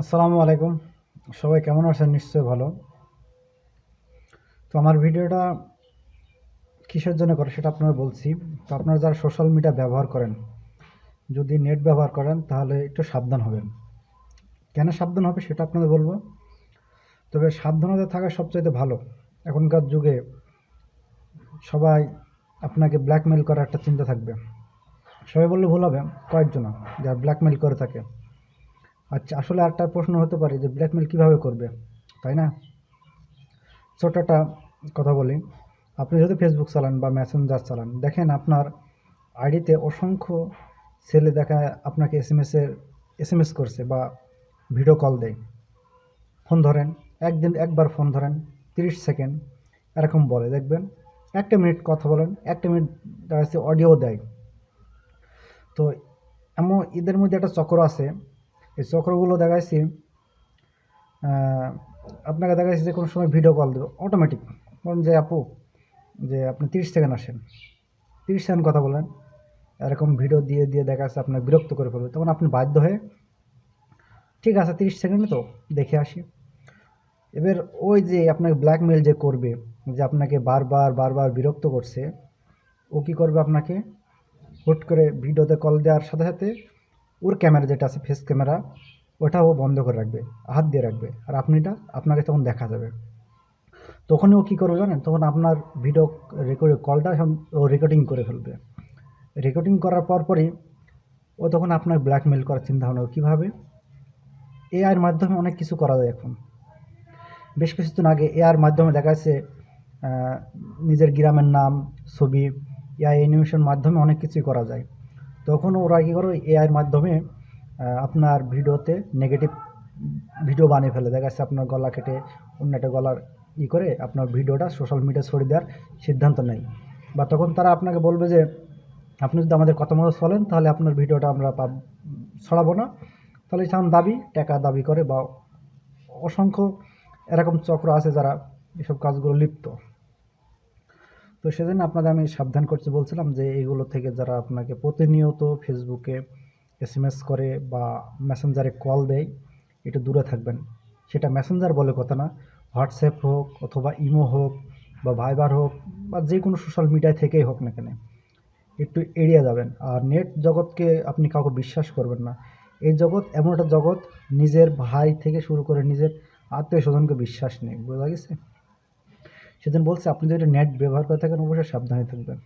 আসসালামু আলাইকুম। সবাই কেমন আছেন? নিশ্চয়ই ভালো। তো আমার ভিডিওটা কিসের জন্য করে সেটা আপনারা বলছি। তো আপনারা যারা সোশ্যাল মিডিয়া ব্যবহার করেন, যদি নেট ব্যবহার করেন, তাহলে একটু সাবধান হবেন। কেন সাবধান হবে সেটা আপনাদের বলব। তবে সাবধানতা থাকা সবচাইতে ভালো। এখনকার যুগে সবাই আপনাকে ব্ল্যাকমেল করার একটা চিন্তা থাকবে। সবাই বললে ভুল হবে কয়েকজন যারা ব্ল্যাকমেল করে থাকে। আচ্ছা আসলে আরেকটা প্রশ্ন হতে পারে যে ব্ল্যাকমেল কীভাবে করবে, তাই না? ছোট একটা কথা বলি। আপনি যদি ফেসবুক চালান বা মেসেঞ্জার চালান, দেখেন আপনার আইডিতে অসংখ্য ছেলে দেখা আপনাকে এস এম এসের এস এম এস করছে বা ভিডিও কল দেয়। ফোন ধরেন, একদিন একবার ফোন ধরেন, তিরিশ সেকেন্ড, এরকম বলে। দেখবেন, একটা মিনিট কথা বলেন, একটা মিনিট দেখা অডিও দেয়। তো এমন, এদের মধ্যে একটা চক্র আছে এই চক্রগুলো দেখাইছি আপনাকে দেখাইছি যে কোনো সময় ভিডিও কল দেবে অটোমেটিক বলুন যে, আপু, যে আপনি তিরিশ সেকেন্ড আসেন। তিরিশ সেকেন্ড কথা বলেন, এরকম ভিডিও দিয়ে দিয়ে দেখা যাচ্ছে আপনার বিরক্ত করে ফেলবে। তখন আপনি বাধ্য হয়ে, ঠিক আছে, তিরিশ সেকেন্ডে তো দেখে আসি। এবার ওই যে আপনাকে ব্ল্যাকমেল যে করবে, যে আপনাকে বারবার বারবার বিরক্ত করছে, ও কী করবে আপনাকে? হুট করে ভিডিওতে কল দেওয়ার সাথে সাথে ওর ক্যামেরা যেটা আছে ফেস ক্যামেরা, ওটাও বন্ধ করে রাখবে, হাত দিয়ে রাখবে। আর আপনিটা, আপনাকে তখন দেখা যাবে। তখনই ও কী করবে জানেন? তখন আপনার ভিডিও রেকর্ড কলটা ও রেকর্ডিং করে ফেলবে। রেকর্ডিং করার পর পরই ও তখন আপনার ব্ল্যাকমেল করার চিন্তা ভাবনা কীভাবে? এআইয়ের মাধ্যমে অনেক কিছু করা যায় এখন। বেশ কিছুদিন আগে এআর মাধ্যমে দেখা যাচ্ছে নিজের গ্রামের নাম, ছবি এআই অ্যানিমেশন মাধ্যমে অনেক কিছুই করা যায়। তখন ওরা কী করে এআইয়ের মাধ্যমে আপনার ভিডিওতে নেগেটিভ ভিডিও বানিয়ে ফেলে। দেখা যাচ্ছে আপনার গলা কেটে অন্য একটা গলার ই করে আপনার ভিডিওটা সোশ্যাল মিডিয়া ছড়িয়ে দেওয়ার সিদ্ধান্ত নেয়। বা তখন তারা আপনাকে বলবে যে, আপনি যদি আমাদের কথা মতো চলেন, তাহলে আপনার ভিডিওটা আমরা পাব, ছড়াবো না। তাহলে সেমন দাবি, টাকা দাবি করে বা অসংখ্য এরকম চক্র আছে যারা এসব কাজগুলো লিপ্ত। তো সেজন্য আপনাদের আমি সাবধান করতে বলছিলাম যে এইগুলো থেকে যারা আপনাকে প্রতিনিয়ত ফেসবুকে এস করে বা মেসেঞ্জারে কল দেয়, একটু দূরে থাকবেন। সেটা মেসেঞ্জার বলে কথা না, হোয়াটসঅ্যাপ হোক অথবা ইমো হোক বা ভাইবার হোক বা যে কোনো সোশ্যাল মিডিয়া থেকেই হোক না কেন, একটু এড়িয়ে যাবেন। আর নেট জগৎকে আপনি কাউকে বিশ্বাস করবেন না। এই জগৎ এমন একটা জগৎ, নিজের ভাই থেকে শুরু করে নিজের আত্মীয় স্বজনকে বিশ্বাস নেই, বোঝা গেছে? সেদিন বলছে আপনি যদি নেট ব্যবহার করে থাকেন অবশ্যই সাবধানে থাকবেন।